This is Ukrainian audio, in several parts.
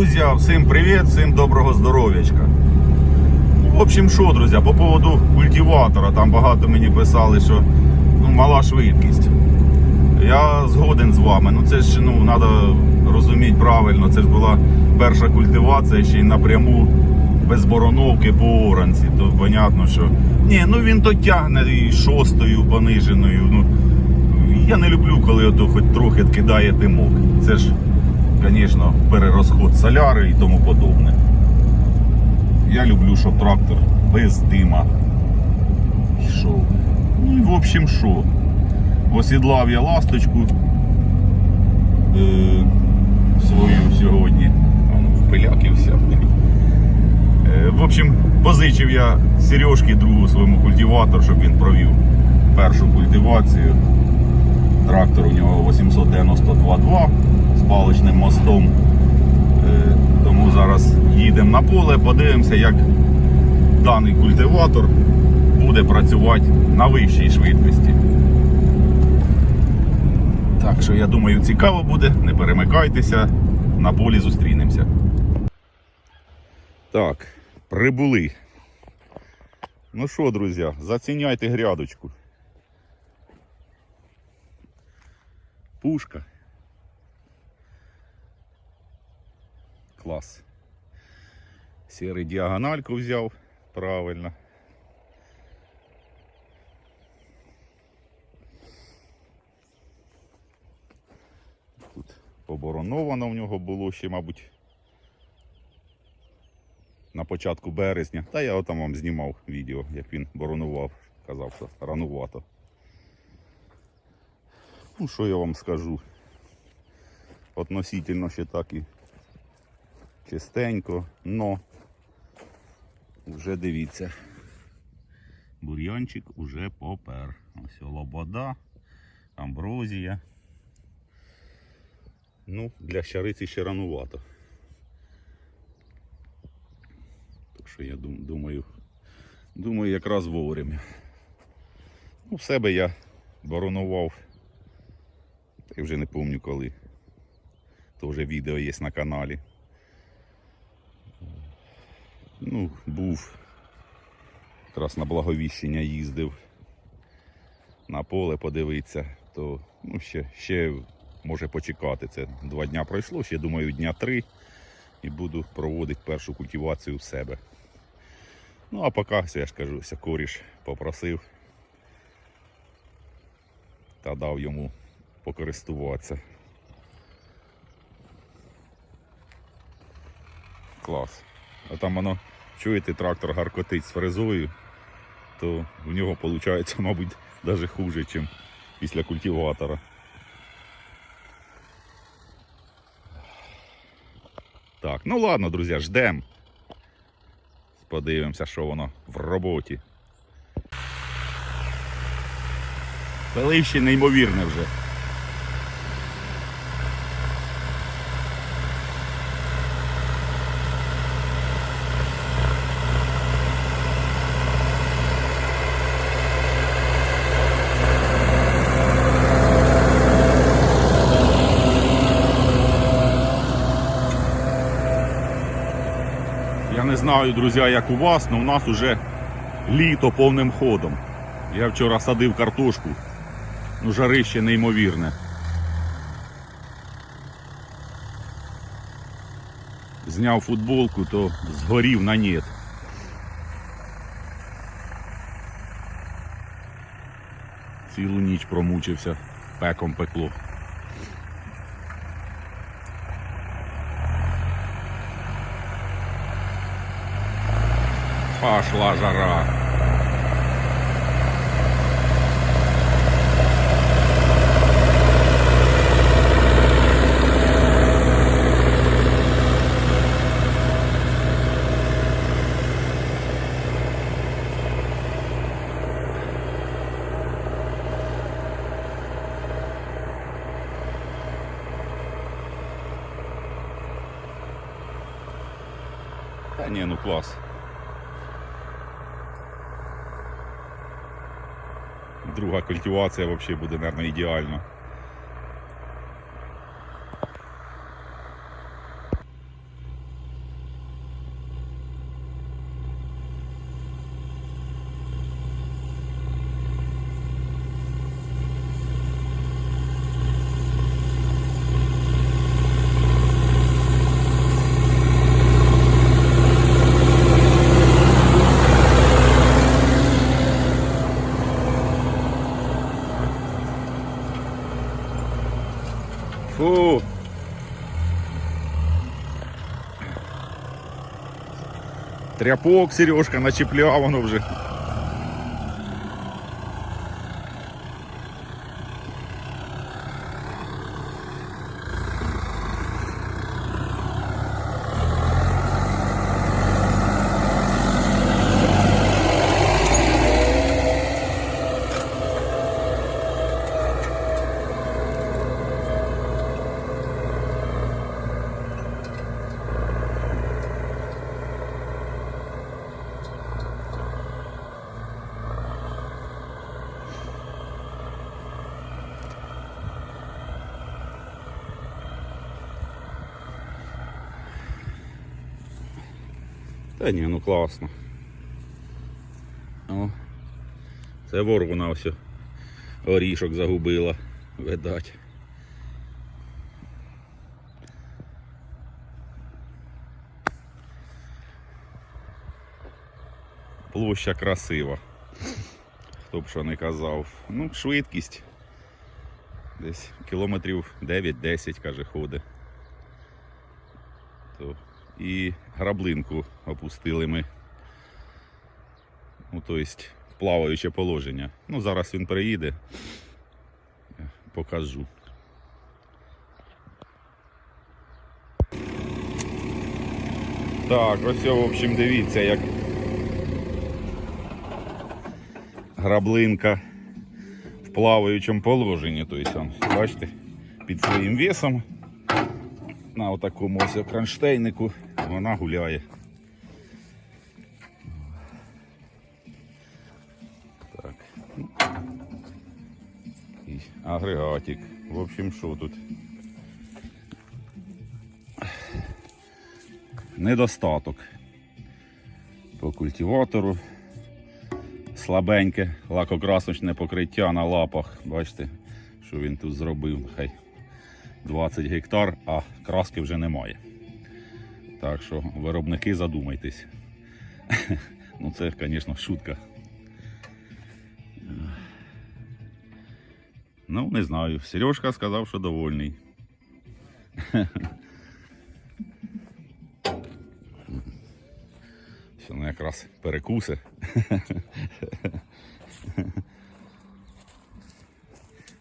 Друзі, всім привіт, всім доброго здоров'ячка. В общем, що, друзі, по поводу культиватора, там багато мені писали, що ну, мала швидкість. Я згоден з вами. Ну це ж ну, треба розуміти правильно. Це ж була перша культивація ще й напряму без бороновки по оранці. То понятно, що. Ні, ну він то тягне і шостою пониженою. Ну, я не люблю, коли ото хоч трохи кидає димок. Це ж, звісно, перерозход соляри і тому подобне. Я люблю, щоб трактор без дима йшов. Ну і в общем, що? Осідлав я ласточку е, свою сьогодні. Воно впилякився. Е, в общем, позичив я Сережки другу своєму культиватору, щоб він провів першу культивацію. Трактор у нього 892.2 з паличним мостом. Е, Тому зараз їдемо на поле, подивимося, як даний культиватор буде працювати на вищій швидкості. Так що я думаю, цікаво буде. Не перемикайтеся, на полі зустрінемося. Так, прибули. Ну що, друзі, заціняйте грядочку. Пушка. Клас. Сірий діагональку взяв. Правильно. Тут побороновано в нього було ще, мабуть, на початку березня. Та я там вам знімав відео, як він боронував. Казав, що ранувато. Ну, що я вам скажу? Относительно ще так і чистенько, но вже дивіться. Бур'янчик уже попер. Ось лобода, амброзія. Ну, для щариці ще ранувато. Так що я думаю, думаю, якраз вовремя. Ну, в себе я боронував. Я вже не пам'ятаю коли. То вже відео є на каналі. Ну, був якраз на благовіщення їздив на поле подивитися, то ну, ще, ще може почекати. Це два дня пройшло, ще думаю, дня три і буду проводити першу культивацію в себе. Ну, а поки, я ж кажу, коріш попросив та дав йому покористуватися. Клас. А там воно, чуєте, трактор гаркотить з фрезою, то в нього виходить, мабуть, навіть хуже, ніж після культиватора. Так, ну ладно, друзі, ждем. Подивимося, що воно в роботі. Пиливще неймовірне вже. Я не знаю, друзі, як у вас, але у нас уже літо повним ходом. Я вчора садив картошку. Ну, жарище неймовірне. Зняв футболку, то згорів на нет. Цілу ніч промучився, пеком пекло. Пошла жара. Та ні, ну клас. Друга культивація взагалі буде, мабуть, ідеально. Фу. Тряпок Сережка начеплял он уже. Та ні, ну класно. О, це ворона все. Орішок загубила, видать. Площа красива. Хто б що не казав. Ну, швидкість. Десь кілометрів 9-10, каже, ходить. То і граблинку опустили ми. Ну, тобто, плаваюче положення. Ну, зараз він приїде. Покажу. Так, ось, в общем, дивіться, як граблинка в плаваючому положенні. Тобто, бачите, під своїм весом на отакому ось кронштейнику вона гуляє. Так. І агрегатик. В общем, що тут? Недостаток по культиватору. Слабеньке лакокрасочне покриття на лапах. Бачите, що він тут зробив. Хай 20 гектар, а краски вже немає. Так що виробники задумайтесь. Ну це, звісно, шутка. Ну, не знаю. Сережка сказав, що довольний. Що ну якраз перекуси.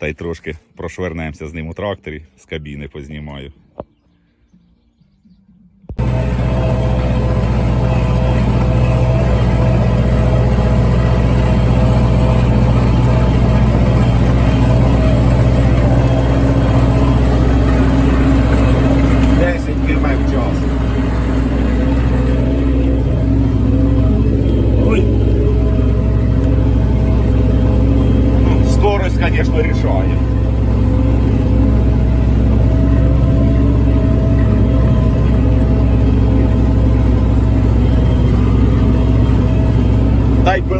Та й трошки прошвернемося з ним у тракторі, з кабіни познімаю. type of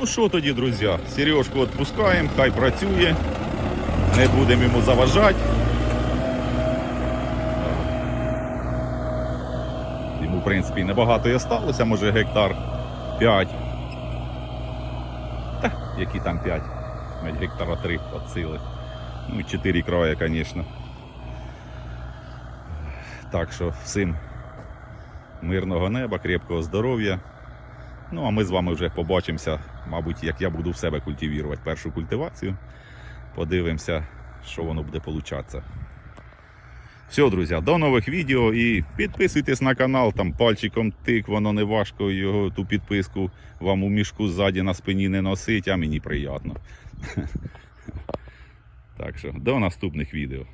Ну що тоді, друзі, Сережку відпускаємо, хай працює, не будемо йому заважати. Йому, в принципі, небагато і осталося, може гектар 5. Та, які там 5? Навіть гектара 3 від. Ну і 4 края, звісно. Так що всім мирного неба, крепкого здоров'я. Ну, а ми з вами вже побачимося, мабуть, як я буду в себе культивувати першу культивацію. Подивимося, що воно буде получатися. Все, друзі, до нових відео і підписуйтесь на канал, там пальчиком тик, воно не важко його ту підписку вам у мішку ззаді на спині не носить, а мені приємно. Так що до наступних відео.